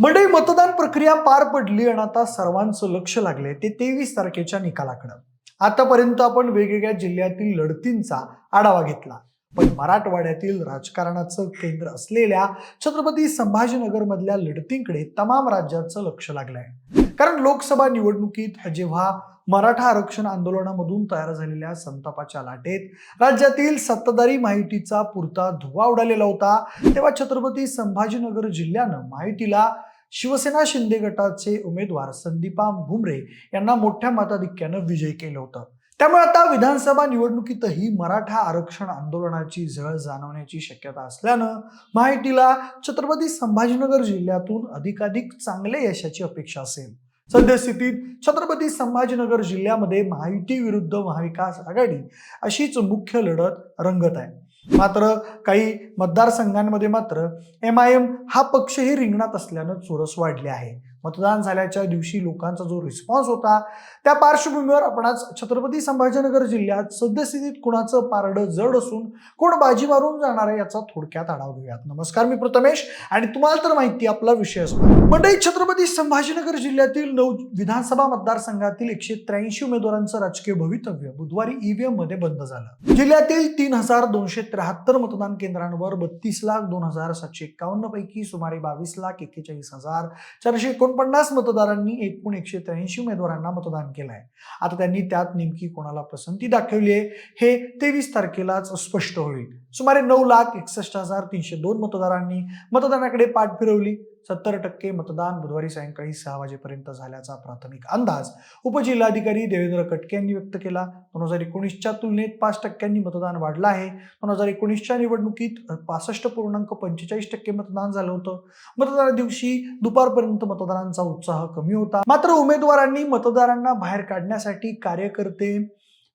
मंडळी मतदान प्रक्रिया पार पडली आणि आता सर्वांचं लक्ष लागले ते तेवीस तारखेच्या निकालाकडं. आतापर्यंत आपण वेगवेगळ्या जिल्ह्यातील लढतींचा आढावा घेतला. पण मराठवाड्यातील राजकारणाचं केंद्र असलेल्या छत्रपती संभाजीनगर मधल्या लढतींकडे तमाम राज्याचं लक्ष लागलंय. कारण लोकसभा निवडणुकीत जेव्हा मराठा आरक्षण आंदोलनामधून तयार झालेल्या संतापाच्या लाटेत राज्यातील सत्ताधारी माहितीचा पुरता धुवा उडालेला होता तेव्हा छत्रपती संभाजीनगर जिल्ह्यानं माहितीला शिवसेना शिंदे गटाचे उमेदवार संदीपा भुमरे यांना मोठ्या मताधिक्यानं विजय केलं होतं. त्यामुळे आता विधानसभा निवडणुकीतही मराठा आरक्षण आंदोलनाची झळ जाणवण्याची शक्यता असल्यानं माहितीला छत्रपती संभाजीनगर जिल्ह्यातून अधिकाधिक चांगले यशाची अपेक्षा असेल. सद्यस्थितीत छत्रपती संभाजीनगर जिल्ह्यामध्ये महायुती विरुद्ध महाविकास आघाडी अशीच मुख्य लढत रंगत आहे. मात्र काही मतदारसंघांमध्ये मात्र एम आय एम हा पक्षही रिंगणात असल्यानं चोरस वाढले आहे. मतदान झाल्याच्या दिवशी लोकांचा जो रिस्पॉन्स होता त्या पार्श्वभूमीवर आपण आज छत्रपती संभाजीनगर जिल्ह्यात सद्यस्थितीत कुणाचं पारडं जड असून कोण बाजी मारून जाणार आहे याचा थोडक्यात आढावा घेऊयात. नमस्कार मी प्रथमेश आणि तुम्हाला तर माहिती आपला विषय असतो. मंडळी छत्रपती संभाजीनगर जिल्ह्यातील नऊ विधानसभा मतदारसंघातील एकशे त्र्याऐंशी उमेदवारांचं राजकीय भवितव्य बुधवारी ईव्हीएममध्ये बंद झालं. जिल्ह्यातील तीन हजार दोनशे त्र्याहत्तर मतदान केंद्रांवर बत्तीस लाख दोन हजार सातशे एकावन्न पैकी सुमारे बावीस लाख एक्केचाळीस हजार चारशे एकोण एकोणपन्नास मतदारांनी एकूण एकशे त्र्याऐंशी उमेदवारांना मतदान केलं आहे आता त्यांनी त्यात नेमकी कोणाला पसंती दाखवली आहे हे तेवीस तारखेलाच स्पष्ट होईल. सुमारे नऊ लाख एकसष्ट हजार तीनशे दोन मतदारांनी मतदानाकडे पाठ फिरवली. सत्तर टक्के मतदान बुधवारी सायंकाळी सहा वाजेपर्यंत झाल्याचा प्राथमिक अंदाज उपजिल्हाधिकारी देवेंद्र कटके यांनी व्यक्त केला. दोन हजार एकोणीसच्या तुलनेत पाच टक्क्यांनी मतदान वाढलं आहे. दोन हजार एकोणीसच्या निवडणुकीत पासष्ट पूर्णांक पंचेचाळीस टक्के मतदान झालं होतं. मतदाना दिवशी दुपारपर्यंत मतदारांचा उत्साह कमी होता. मात्र उमेदवारांनी मतदारांना बाहेर काढण्यासाठी कार्यकर्ते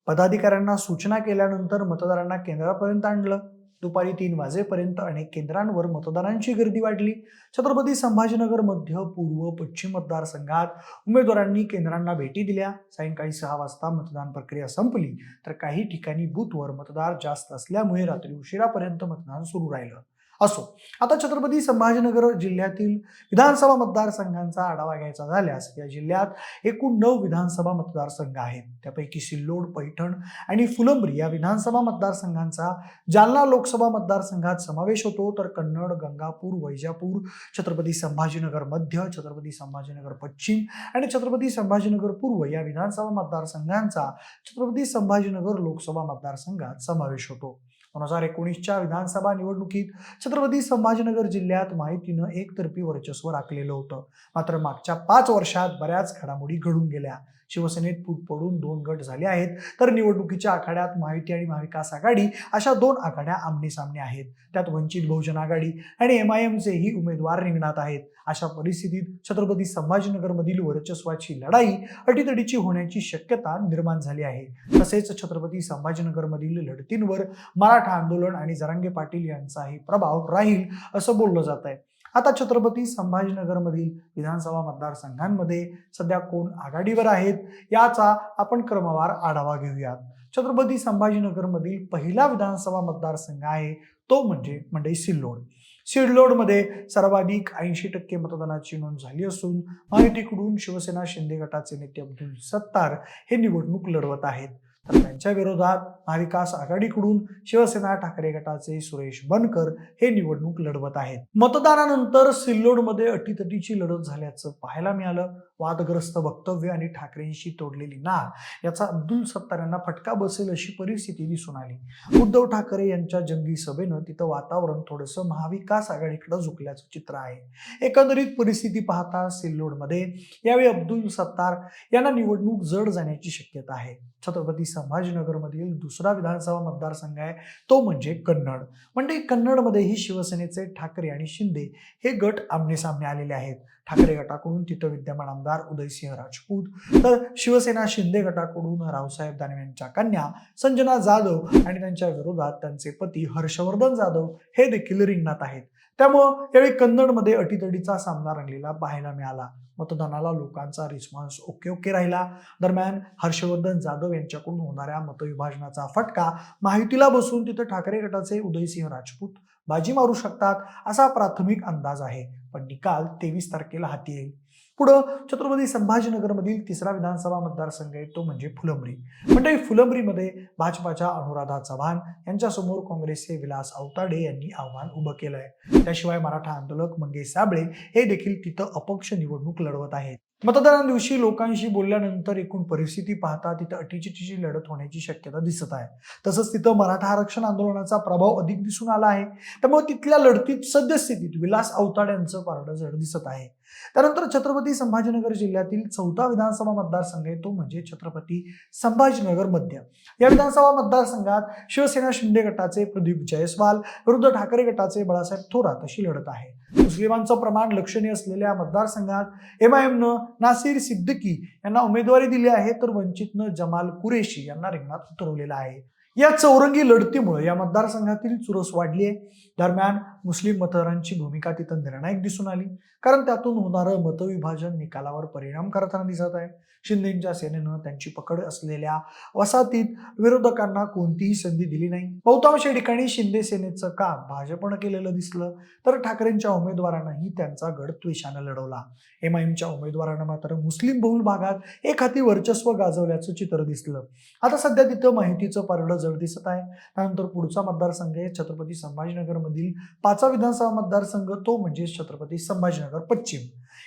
पदाधिकाऱ्यांना सूचना केल्यानंतर मतदारांना केंद्रापर्यंत आणलं. दुपारी तीन वाजेपर्यंत अनेक केंद्रांवर मतदारांची गर्दी वाढली. छत्रपती संभाजीनगर मध्य पूर्व पश्चिम मतदारसंघात उमेदवारांनी केंद्रांना भेटी दिल्या. सायंकाळी सहा वाजता मतदान प्रक्रिया संपली. तर काही ठिकाणी बूथवर मतदार जास्त असल्यामुळे रात्री उशिरापर्यंत मतदान सुरू राहिलं. असो. आता छत्रपती संभाजीनगर जिल्ह्यातील विधानसभा मतदारसंघांचा आढावा घ्यायचा झाल्यास या जिल्ह्यात एकूण नऊ विधानसभा मतदारसंघ आहेत. त्यापैकी सिल्लोड पैठण आणि फुलंब्री या विधानसभा मतदारसंघांचा जालना लोकसभा मतदारसंघात समावेश होतो. तर कन्नड गंगापूर वैजापूर छत्रपती संभाजीनगर मध्य छत्रपती संभाजीनगर पश्चिम आणि छत्रपती संभाजीनगर पूर्व या विधानसभा मतदारसंघांचा छत्रपती संभाजीनगर लोकसभा मतदारसंघात समावेश होतो. दोन हजार एकोणीसच्या विधानसभा निवडणुकीत छत्रपती संभाजीनगर जिल्ह्यात माहितीनं एकतर्फी वर्चस्व राखलेलं होतं. मात्र मागच्या पाच वर्षात बऱ्याच घडामोडी घडून गेल्या. शिवसेनेत फूट पडून दोन गट झाले आहेत. तर निवडणुकीच्या आखाड्यात माहिती आणि महाविकास आघाडी अशा दोन आघाड्या आमने सामने आहेत. त्यात वंचित बहुजन आघाडी आणि एम आय एमचेही उमेदवार रिंगणात आहेत. अशा परिस्थितीत छत्रपती संभाजीनगरमधील वर्चस्वाची लढाई अटीतडीची होण्याची शक्यता निर्माण झाली आहे. तसेच छत्रपती संभाजीनगरमधील लढतींवर मराठा आंदोलन आणि जरांगे पाटील यांचाही प्रभाव राहील असं बोललं जात आहे आता छत्रपती संभाजीनगरमधील विधानसभा मतदारसंघांमध्ये सध्या कोण आघाडीवर आहेत याचा आपण क्रमवार आढावा घेऊयात. छत्रपती संभाजीनगरमधील पहिला विधानसभा मतदारसंघ आहे तो म्हणजे मंडई सिल्लोड. सिल्लोडमध्ये सर्वाधिक ऐंशी टक्के मतदानाची नोंद झाली असून महायुतीकडून शिवसेना शिंदे गटाचे नेते अब्दुल सत्तार हे निवडणूक लढवत आहेत. तर त्यांच्या विरोधात महाविकास आघाडीकडून शिवसेना ठाकरे गटाचे सुरेश बनकर हे निवडणूक लढवत आहेत. मतदानानंतर सिल्लोडमध्ये अटीतटीची लढत झाल्याचं पाहायला मिळालं. वादग्रस्त वक्तव्य आणि ठाकरेंशी तोडलेली नाळ याचा अब्दुल सत्तार यांना फटका बसेल अशी परिस्थिती दिसून आली. उद्धव ठाकरे यांच्या जंगी सभेनं तिथं वातावरण थोडंसं महाविकास आघाडीकडे झुकल्याचं चित्र आहे. एकंदरीत परिस्थिती पाहता सिल्लोडमध्ये यावेळी अब्दुल सत्तार यांना निवडणूक जड जाण्याची शक्यता आहे. छत्रपती संभाजीनगरमधील दुसरा विधानसभा मतदारसंघ आहे तो म्हणजे कन्नड. म्हणजे कन्नडमध्येही शिवसेनेचे ठाकरे आणि शिंदे हे गट आमने सामने आलेले आहेत. ठाकरे गटाकडून तिथं विद्यमान आमदार उदयसिंह राजपूत तर शिवसेना शिंदे गटाकडून रावसाहेब दानवे यांच्या कन्या संजना जाधव आणि त्यांच्या विरोधात त्यांचे पती हर्षवर्धन जाधव हे देखील रिंगणात आहेत. त्यामुळं यावेळी कन्नडमध्ये अटीतडीचा सामना रंगलेला पाहायला मिळाला. मतदानाला लोकांचा रिस्पॉन्स ओके ओके राहिला. दरम्यान हर्षवर्धन जाधव यांच्याकडून होणाऱ्या मतविभाजनाचा फटका माहितीला बसून तिथं ठाकरे गटाचे उदयसिंह राजपूत बाजी मारू शकतात असा प्राथमिक अंदाज आहे. पण निकाल तेवीस तारखेला हाती येईल. पुढं छत्रपती संभाजीनगरमधील तिसरा विधानसभा मतदारसंघ आहे तो म्हणजे फुलंब्री. म्हणजे फुलंब्रीमध्ये भाजपाच्या अनुराधा चव्हाण यांच्यासमोर काँग्रेसचे विलास अवताडे यांनी आव्हान उभं केलं आहे त्याशिवाय मराठा आंदोलक मंगेश साबळे हे देखील तिथं अपक्ष निवडणूक लढवत आहेत. मतदाना दिवशी लोकांशी बोलल्यानंतर एकूण परिस्थिती पाहता तिथं अटीचिटीची लढत होण्याची शक्यता दिसत आहे. तसंच तिथं मराठा आरक्षण आंदोलनाचा प्रभाव अधिक दिसून आला आहे. त्यामुळे तिथल्या लढतीत सद्यस्थितीत विलास अवताड पारडं जड दिसत आहे. त्यानंतर छत्रपती संभाजीनगर जिल्ह्यातील चौथा विधानसभा मतदारसंघ आहे तो म्हणजे छत्रपती संभाजीनगर मध्य. या विधानसभा मतदारसंघात शिवसेना शिंदे गटाचे प्रदीप जयस्वाल विरुद्ध ठाकरे गटाचे बाळासाहेब थोरात अशी लढत आहे. मुस्लिमांचं प्रमाण लक्षणीय असलेल्या मतदारसंघात एम आय एमनं नासिर सिद्दीकी यांना उमेदवारी दिली आहे तर वंचितनं जमाल कुरेशी यांना रिंगणात उतरवलेलं आहे. या चौरंगी लढतीमुळे या मतदारसंघातील चुरस वाढली आहे. दरम्यान मुस्लिम मतदारांची भूमिका तिथं निर्णायक दिसून आली. कारण त्यातून होणारं मतविभाजन निकालावर परिणाम करताना दिसत आहे. शिंदेच्या सेनेनं त्यांची पकड असलेल्या वसाहतीत विरोधकांना कोणतीही संधी दिली नाही. बहुतांश ठिकाणी शिंदे सेनेचं काम भाजपनं केलेलं दिसलं. तर ठाकरेंच्या उमेदवारांनाही त्यांचा गड त्वेषानं लढवला एमआयएमच्या उमेदवारानं मात्र मुस्लिम बहुल भागात एक हाती वर्चस्व गाजवल्याचं चित्र दिसलं. आता सध्या तिथं माहितीचं पारडं जड दिसत आहे. त्यानंतर पुढचा मतदारसंघ आहे. छत्रपती संभाजीनगरमधील पाचवा विधानसभा मतदारसंघ तो म्हणजे छत्रपती संभाजीनगर पश्चिम.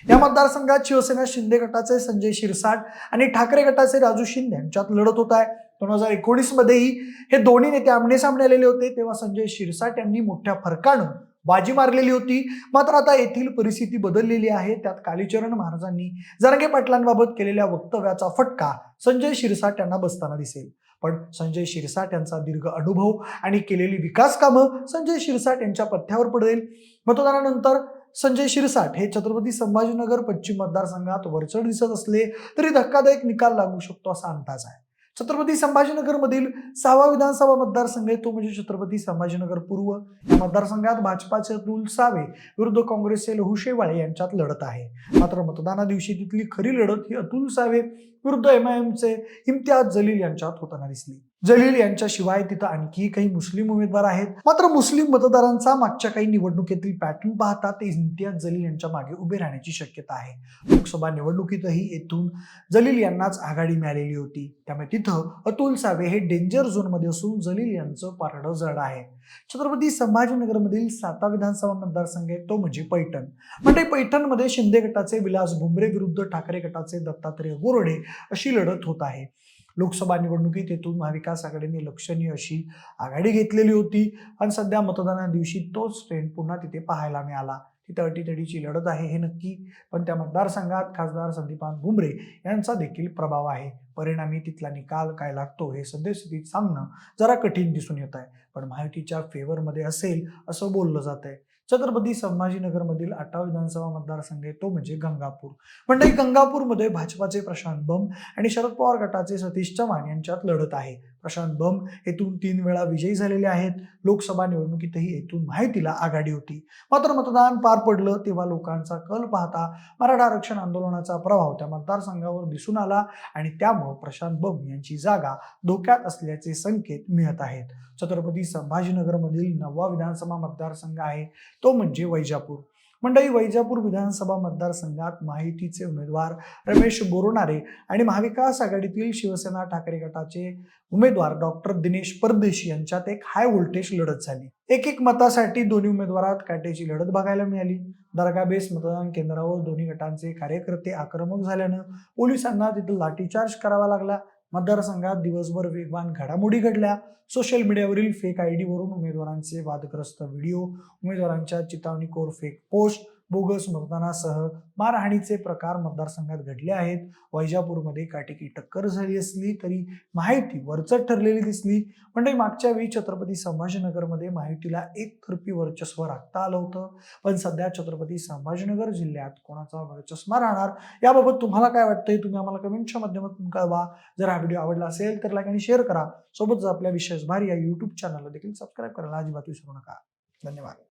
या मतदारसंघात शिवसेना शिंदे गटाचे संजय शिरसाट आणि ठाकरे गटाचे राजू शिंदे यांच्यात लढत होत आहे. दोन हजार एकोणीस मध्येही हे दोन्ही नेते आमने सामने आलेले होते तेव्हा संजय शिरसाट यांनी मोठ्या फरकानं बाजी मारलेली होती. मात्र आता येथील परिस्थिती बदललेली आहे. त्यात कालीचरण महाराजांनी जरांगे पाटलांबाबत केलेल्या वक्तव्याचा फटका संजय शिरसाट यांना बसताना दिसेल. पण संजय शिरसाट यांचा दीर्घ अनुभव आणि केलेली विकास कामं संजय शिरसाट यांच्या पथ्यावर पडेल मतदानानंतर संजय शिरसाट हे छत्रपती संभाजीनगर पश्चिम मतदारसंघात वरचढ दिसत असले तरी धक्कादायक निकाल लागू शकतो असा अंदाज आहे. छत्रपती संभाजीनगरमधील सहावा विधानसभा मतदारसंघ आहे. तो म्हणजे छत्रपती संभाजीनगर पूर्व. या मतदारसंघात भाजपाचे अतुल सावे विरुद्ध काँग्रेसचे लहू शेवाळे यांच्यात लढत आहे. मात्र मतदाना दिवशी तिथली खरी लढत ही अतुल सावे विरुद्ध एम आय एमचे इम्तियाज जलील यांच्यात होताना दिसली. जलील यांच्याशिवाय तिथं आणखी काही मुस्लिम उमेदवार आहेत. मात्र मुस्लिम मतदारांचा मागच्या काही निवडणुकीतील पॅटर्न पाहता ते इम्तियाज जलील यांच्या मागे उभे राहण्याची शक्यता आहे. लोकसभा निवडणुकीतही येथून जलील यांनाच आघाडी मिळालेली होती. त्यामुळे तिथं अतुल सावे हे डेंजर झोनमध्ये असून जलील यांचं पारडं जड आहे. छत्रपती संभाजीनगरमधील साता विधानसभा मतदारसंघ आहे तो म्हणजे पैठण. म्हणजे पैठणमध्ये शिंदे गटाचे विलास भुमरे विरुद्ध ठाकरे गटाचे दत्तात्रय गोरडे अशी लढत होत आहे. लोकसभा निवडणुकीत येथून महाविकास आघाडीने लक्षणीय अशी आघाडी घेतलेली होती. आणि सध्या मतदाना दिवशी तोच ट्रेंड पुन्हा तिथे पाहायला मिळाला. ही अटीतडीची लढत आहे हे नक्की. पण त्या मतदारसंघात खासदार संदीपान भुमरे यांचा देखील प्रभाव आहे. परिणामी तिथला निकाल काय लागतो हे सद्यस्थितीत सांगणं जरा कठीण दिसून येत आहे. पण महायुतीच्या फेवरमध्ये असेल असं बोललं जात आहे. छत्रपती संभाजीनगरमधील आठवा विधानसभा मतदारसंघ आहे तो म्हणजे गंगापूर. म्हणजे गंगापूरमध्ये भाजपाचे प्रशांत बम आणि शरद पवार गटाचे सतीश चव्हाण यांच्यात लढत आहे. प्रशांत बम येथून तीन वेळा विजयी झालेले आहेत. लोकसभा निवडणुकीतही येथून माहितीला आघाडी होती. मात्र मतदान पार पडलं तेव्हा लोकांचा कल पाहता मराठा आरक्षण आंदोलनाचा प्रभाव त्या मतदारसंघावर दिसून आला आणि त्यामुळं प्रशांत बम यांची जागा धोक्यात असल्याचे संकेत मिळत आहेत. छत्रपती संभाजीनगरमधील नववा विधानसभा मतदारसंघ आहे. तो म्हणजे वैजापूर. मंडळी वैजापूर विधानसभा मतदारसंघात माहितीचे उमेदवार रमेश बोरनारे आणि महाविकास आघाडीतील शिवसेना ठाकरे गटाचे उमेदवार डॉक्टर दिनेश परदेशी यांच्यात एक हाय व्होल्टेज लढत झाली. एक एक मतासाठी दोन्ही उमेदवारात काटेची लढत बघायला मिळाली. दर्गाबेस मतदान केंद्रावर दोन्ही गटांचे कार्यकर्ते आक्रमक झाल्यानं पोलिसांना तिथं लाठीचार्ज करावा लागला. मतदारसंघात दिवसभर वेगवान घडामोडी घडल्या. सोशल मीडियावरील फेक आय डीवरून उमेदवारांचे वादग्रस्त व्हिडिओ उमेदवारांच्या चितावणीखोर फेक पोस्ट बोगस मतदानासह मारहाणीचे प्रकार मतदारसंघात घडले आहेत. वैजापूरमध्ये काटेकी टक्कर झाली असली तरी माहिती वरचढ ठरलेली दिसली. म्हणजे मागच्या वेळी छत्रपती संभाजीनगरमध्ये माहितीला एकतर्फी वर्चस्व राखता आलं होतं. पण सध्या छत्रपती संभाजीनगर जिल्ह्यात कोणाचा वर्चस्व राहणार? याबाबत तुम्हाला काय वाटतंय? तुम्ही आम्हाला कमेंटच्या माध्यमातून कळवा. जर हा व्हिडिओ आवडला असेल तर लाईक आणि शेअर करा. सोबतच आपल्या विशेष भारी या युट्यूब चॅनलला देखील सबस्क्राईब करायला अजिबात विसरू नका. धन्यवाद.